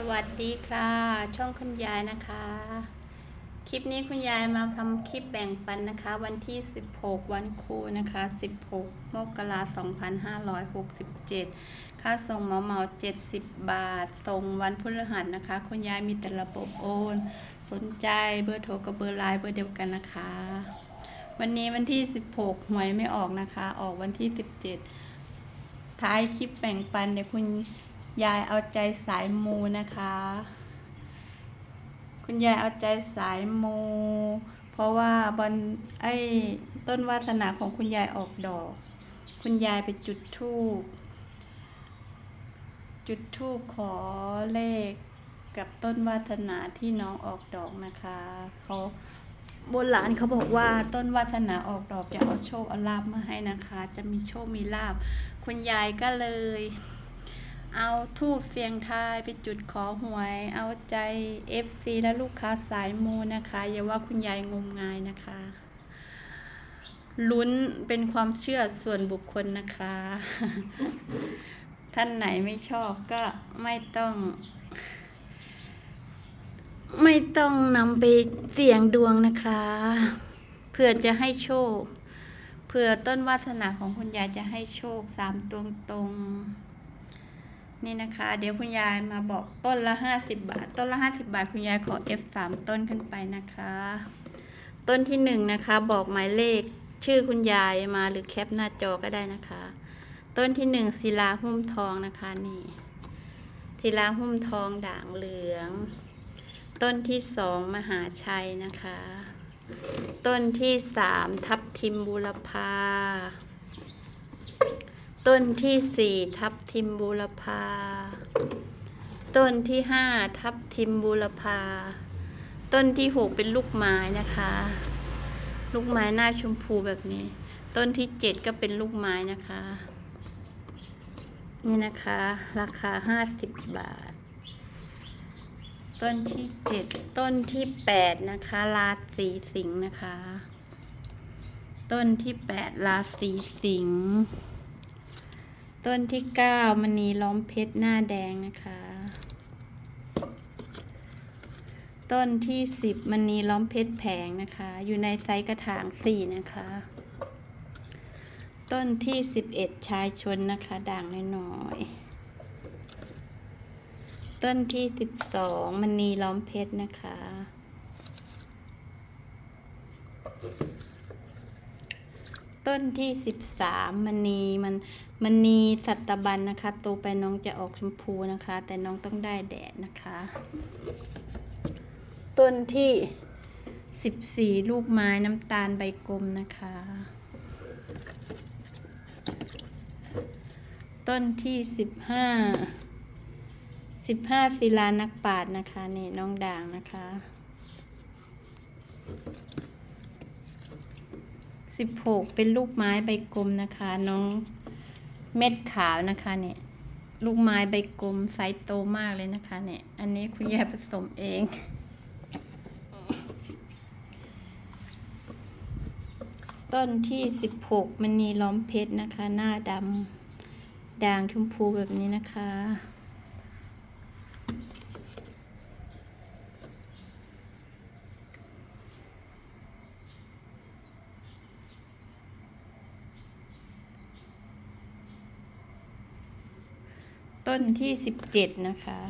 สวัสดีค่ะ ช่องคุณยายนะคะ คลิปนี้คุณยายมาทำคลิปแบ่งปันนะคะ วันที่ 16 วันครูนะคะ 16 มกราคม2567 ค่าส่งเหมาเหมา70 บาท ส่งวันพฤหัสนะคะ คุณยายมีแต่ระบบโอน สนใจเบอร์โทรกับเบอร์ไลน์เบอร์เดียวกันนะคะ วันนี้วันที่ 16 หวยไม่ออกนะคะ ออกวันที่ 17 ท้ายคลิปแบ่งปันเนี่ยคุณ ยายเอาใจสายมูนะคะ คุณยายเอาใจสายมู เพราะว่าบนไอ้ต้นวาสนาของคุณยายออกดอก คุณยายไปจุดธูปจุดธูปขอเลขกับต้นวาสนาที่น้องออกดอกนะคะเขาโบราณเขาบอกว่าต้นวาสนาออกดอกจะเอาโชคเอาลาบมาให้นะคะ จะมีโชคมีลาบคุณยายก็เลย เอาทูบเสียงทายไปจุดขอหวย เอาใจ FC และลูกค้าสายมูนะคะ อย่าว่าคุณยายงมงายนะคะลุ้นเป็นความเชื่อส่วนบุคคลนะคะ ท่านไหนไม่ชอบก็ไม่ต้อง ไม่ต้องนำไปเสี่ยงดวงนะคะเพื่อจะให้โชคเผื่อต้นวาสนาของคุณยายจะให้โชคสามตรงตรง นี่นะคะ เดี๋ยวคุณยายมาบอกต้นละห้าสิบบาท ต้นละห้าสิบาท คุณยายขอ F สามต้นขึ้นไปนะคะ ต้นที่หนึ่งนะคะ บอกหมายเลขชื่อคุณยายมาหรือแคปหน้าจอก็ได้นะคะ ต้นที่หนึ่งศิลาหุ้มทองนะคะนี่ศิลาหุ้มทองด่างเหลือง ต้นที่สองมหาชัยนะคะ ต้นที่สามทับทิมบูรพา ต้นที่สี่ทับทิมบูรพา ต้นที่ห้าทับทิมบูรพา ต้นที่หกเป็นลูกไม้นะคะ ลูกไม้หน้าชมพูแบบนี้ ต้นที่เจ็ดก็เป็นลูกไม้นะคะ นี่นะคะ ราคาห้าสิบบาท ต้นที่เจ็ดต้นที่แปดนะคะราศีสิงห์นะคะ ต้นที่แปดราศีสิงห์ ต้นที่เก้ามณีล้อมเพชรหน้าแดงนะคะ ต้นที่สิบมณีล้อมเพชรแผงนะคะ อยู่ในใจกระถางสี่นะคะ ต้นที่สิบเอ็ดชายชนนะคะ ด่างน้อยต้นที่สิบสองมณีล้อมเพชรนะคะ ต้นที่สิบสามมณีมันมณีสัตบันนะคะโตไปน้องจะออกชมพูนะคะ แต่น้องต้องได้แดดนะคะ ต้นที่สิบสี่ลูกไม้น้ำตาลใบกลมนะคะ ต้นที่สิบห้าสิบห้าศิลานักปราชญ์นะคะนี่น้องด่างนะคะ สิบหกเป็นลูกไม้ใบกลมนะคะ น้องเม็ดขาวนะคะเนี่ยลูกไม้ใบกลมไซส์โตมากเลยนะคะ เนี่ย อันนี้คุณยายผสมเอง ต้นที่สิบหกมันนีล้อมเพชรนะคะ หน้าดำด่างชมพูแบบนี้นะคะ ต้นที่สิบเจ็ดนะคะ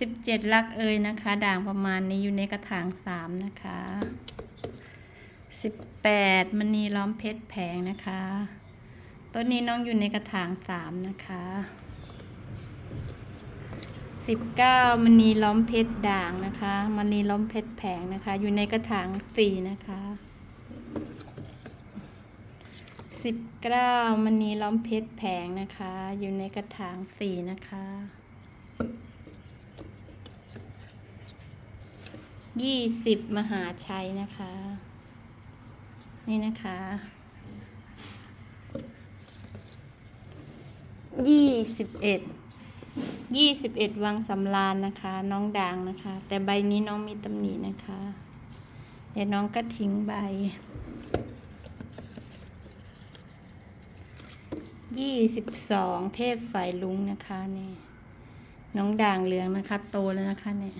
สิบเจ็ดลักเอยนะคะ ด่างประมาณนี้อยู่ในกระถางสามนะคะสิบแปดมณีล้อมเพชรแผงนะคะต้นนี้น้องอยู่ในกระถางสามนะคะสิบเก้ามณีล้อมเพชรด่างนะคะมณีล้อมเพชรแผงนะคะ อยู่ในกระถางสี่นะคะ สิบเก้ามณีล้อมเพชรแผงนะคะ อยู่ในกระถางสีนะคะ ยี่สิบมหาชัยนะคะ นี่นะคะ ยี่สิบเอ็ด ยี่สิบเอ็ดวังสำรานนะคะ น้องด่างนะคะ แต่ใบนี้น้องมีตำหนินะคะ เดี๋ยวน้องก็ทิ้งใบ ยี่สิบสองเทพฝ่ายลุงนะคะนี่น้องด่างเหลืองนะคะ โตแล้วนะคะเนี่ย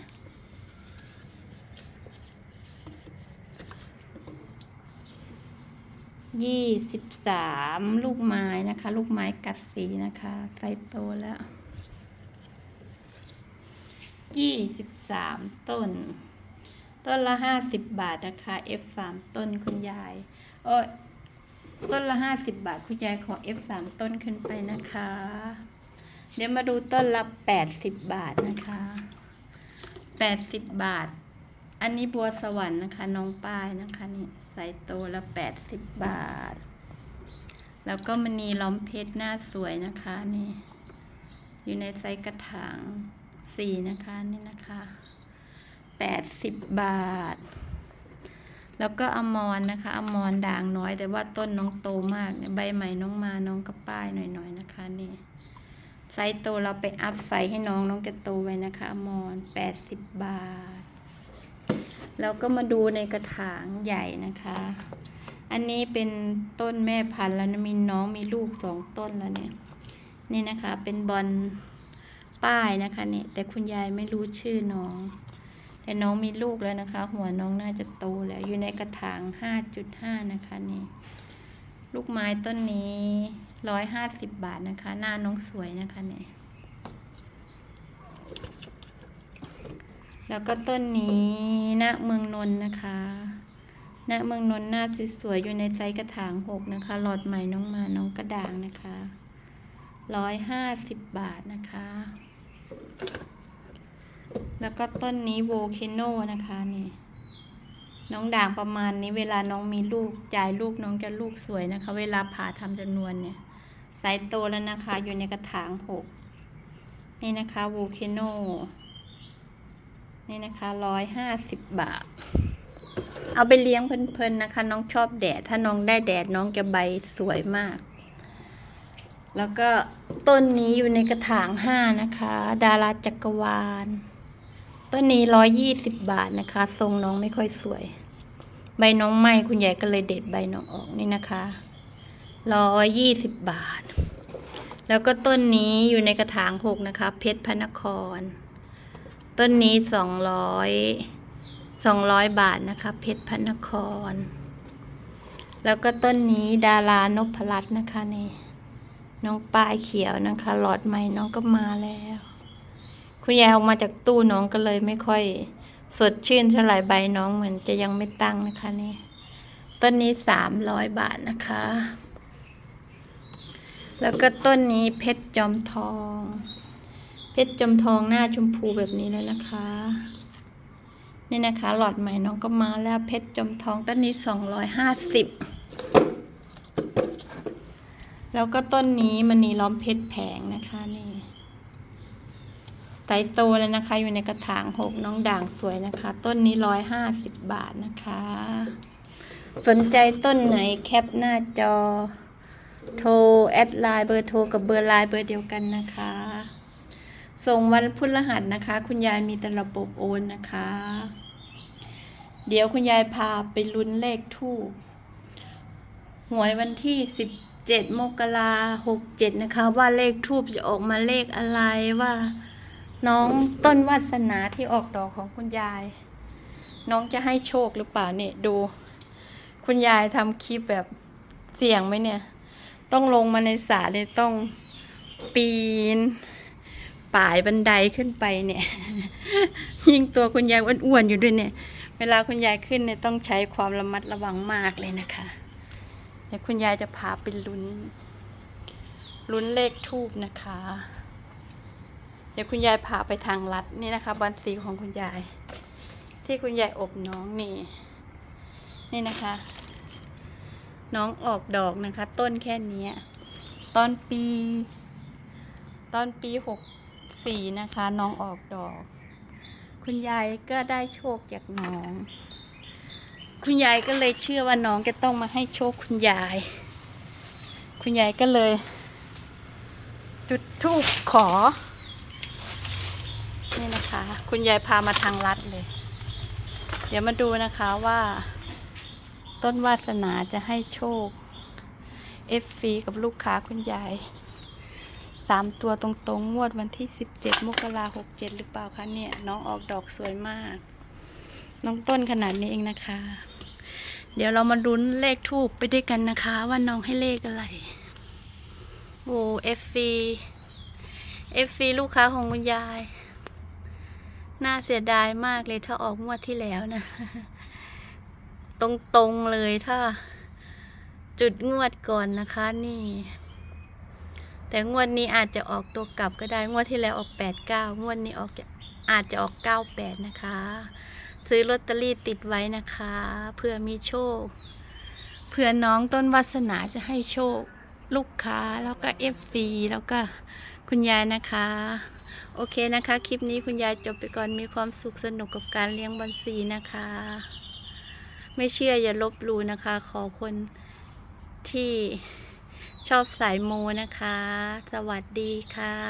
ยี่สิบสามลูกไม้นะคะ ลูกไม้กัดสีนะคะไซส์โตแล้วยี่สิบสามต้น ต้นละห้าสิบบาทนะคะ F สามต้นคุณยาย โอ้ ต้นละห้าสิบบาท คุณยายขอ F สามต้นขึ้นไปนะคะ เดี๋ยวมาดูต้นละแปดสิบบาทนะคะแปดสิบบาท อันนี้บัวสวรรค์นะคะ น้องป้ายนะคะนี่ใส่โตละแปดสิบบาท แล้วก็มณีล้อมเพชรหน้าสวยนะคะนี่ อยู่ในไซส์กระถางสี่นะคะนี่นะคะแปดสิบบาท แล้วก็อมรนะคะอมรด่างน้อย แต่ว่าต้นน้องโตมากเนี่ยใบใหม่น้องมาน้องก็ป้ายหน่อยๆนะคะนี่ไซส์โตเราไปอัพไซส์ให้น้องน้องจะโตไว้นะคะอมรแปดสิบบาท แล้วก็มาดูในกระถางใหญ่นะคะ อันนี้เป็นต้นแม่พันธุ์แล้วนะมีน้องมีลูกสองต้นแล้วเนี่ยนี่นะคะเป็นบอลป้ายนะคะเนี่ยแต่คุณยายไม่รู้ชื่อน้อง แต่น้องมีลูกแล้วนะคะ หัวน้องน่าจะโตแล้วอยู่ในกระถางห้าจุดห้านะคะนี่ ลูกไม้ต้นนี้ร้อยห้าสิบาทนะคะ หน้าน้องสวยนะคะเนี่ยแล้วก็ต้นนี้ณเมืองนนท์นะคะณเมืองนนท์หน้าสวยๆอยู่ในไซส์กระถางหกนะคะ หลอดใหม่น้องมาน้องกระด่างนะคะร้อยห้าสิบบาทนะคะ แล้วก็ต้นนี้โวเคโนนะคะนี่ น้องด่างประมาณนี้เวลาน้องมีลูกจ่ายลูกน้องจะลูกสวยนะคะ เวลาผ่าทำจำนวนเนี่ยไซส์โตแล้วนะคะ อยู่ในกระถางหกนี่นะคะโวเคโนนี่นะคะร้อยห้าสิบบาท เอาไปเลี้ยงเพลินๆนะคะ น้องชอบแดด ถ้าน้องได้แดดน้องจะใบสวยมาก แล้วก็ต้นนี้อยู่ในกระถางห้านะคะ ดาราจักรวาล ต้นนี้ร้อยยี่สิบบาทนะคะ ทรงน้องไม่ค่อยสวย ใบน้องไหมคุณยายก็เลยเด็ดใบน้องออกนี่นะคะร้อยยี่สิบบาท แล้วก็ต้นนี้อยู่ในกระถางหกนะคะ เพชรพระนคร ต้นนี้สองร้อยสองร้อยบาทนะคะ เพชรพระนคร แล้วก็ต้นนี้ดารานพรัตน์นะคะนี่น้องปลายเขียวนะคะ หลอดใหม่น้องก็มาแล้ว คุณยายออกมาจากตู้น้องก็เลยไม่ค่อย สดชื่นเท่าไหร่ใบน้องเหมือนจะยังไม่ตั้งนะคะนี่ต้นนี้สามร้อยบาทนะคะ แล้วก็ต้นนี้เพชรจอมทอง เพชรจอมทองหน้าชมพูแบบนี้แล้วนะคะ นี่นะคะ หลอดใหม่น้องก็มาแล้วเพชรจอมทองต้นนี้สองร้อยห้าสิบแล้วก็ต้นนี้มันนีล้อมเพชรแผงนะคะนี่ ไตโตแล้วนะคะ อยู่ในกระถางหกน้องด่างสวยนะคะ ต้นนี้ร้อยห้าสิบบาทนะคะ สนใจต้นไหนแคปหน้าจอ โทร แอดไลน์เบอร์โทรกับเบอร์ไลน์เบอร์เดียวกันนะคะ ส่งวันพุธรหัสนะคะ คุณยายมีแต่ระบบโอนนะคะ เดี๋ยวคุณยายพาไปลุ้นเลขทูบหวยวันที่สิบเจ็ดมกราหกเจ็ดนะคะ ว่าเลขทูบจะออกมาเลขอะไรว่า น้องต้นวาสนาที่ออกดอกของคุณยาย น้องจะให้โชคหรือเปล่าเนี่ยดู คุณยายทำคลิปแบบเสี่ยงไหมเนี่ย ต้องลงมาในสระเลยต้องปีน ป่ายบันไดขึ้นไปเนี่ย ยิ่งตัวคุณยายอ้วนๆอยู่ด้วยเนี่ย เวลาคุณยายขึ้นเนี่ยต้องใช้ความระมัดระวังมากเลยนะคะเดี๋ยวคุณยายจะพาไปลุ้นลุ้นเลขทูบนะคะ ดี๋ยวคุณยายพาไปทางลัดนี่นะคะบันสีของคุณยาย ที่คุณยายอบน้องนี่ นี่นะคะ น้องออกดอกนะคะ ต้นแค่นี้ตอนปี ตอนปีหกสี่นะคะ น้องออกดอก คุณยายก็ได้โชคจากน้อง คุณยายก็เลยเชื่อว่าน้องจะต้องมาให้โชคคุณยาย คุณยายก็เลย จุดธูปขอ คะคุณยายพามาทางลัดเลย เดี๋ยวมาดูนะคะว่า ต้นวาสนาจะให้โชค เอฟฟีกับลูกค้าคุณยายสามตัวตรงๆ งวดวันที่สิบเจ็ดมกราหกเจ็ดหรือเปล่าคะเนี่ย น้องออกดอกสวยมาก น้องต้นขนาดนี้เองนะคะ เดี๋ยวเรามาลุ้นเลขทูบไปด้วยกันนะคะ ว่าน้องให้เลขอะไรโอ้เอฟฟีเอฟฟีลูกค้าของคุณยาย น่าเสียดายมากเลยถ้าออกงวดที่แล้วนะ ตรงๆเลยถ้า จุดงวดก่อนนะคะนี่ แต่งวดนี้อาจจะออกตัวกลับก็ได้งวดที่แล้วออกแปดเก้างวดนี้ออกอาจจะออกเก้าแปดนะคะ ซื้อลอตเตอรี่ติดไว้นะคะเพื่อมีโชคเพื่อน้องต้นวาสนาจะให้โชค ลูกค้าแล้วก็เอฟฟีแล้วก็คุณยายนะคะ โอเคนะคะ คลิปนี้คุณยายจบไปก่อนมีความสุขสนุกกับการเลี้ยงบอลซีนะคะ ไม่เชื่ออย่าลบหลู่นะคะ ขอคนที่ชอบสายมูนะคะ สวัสดีค่ะ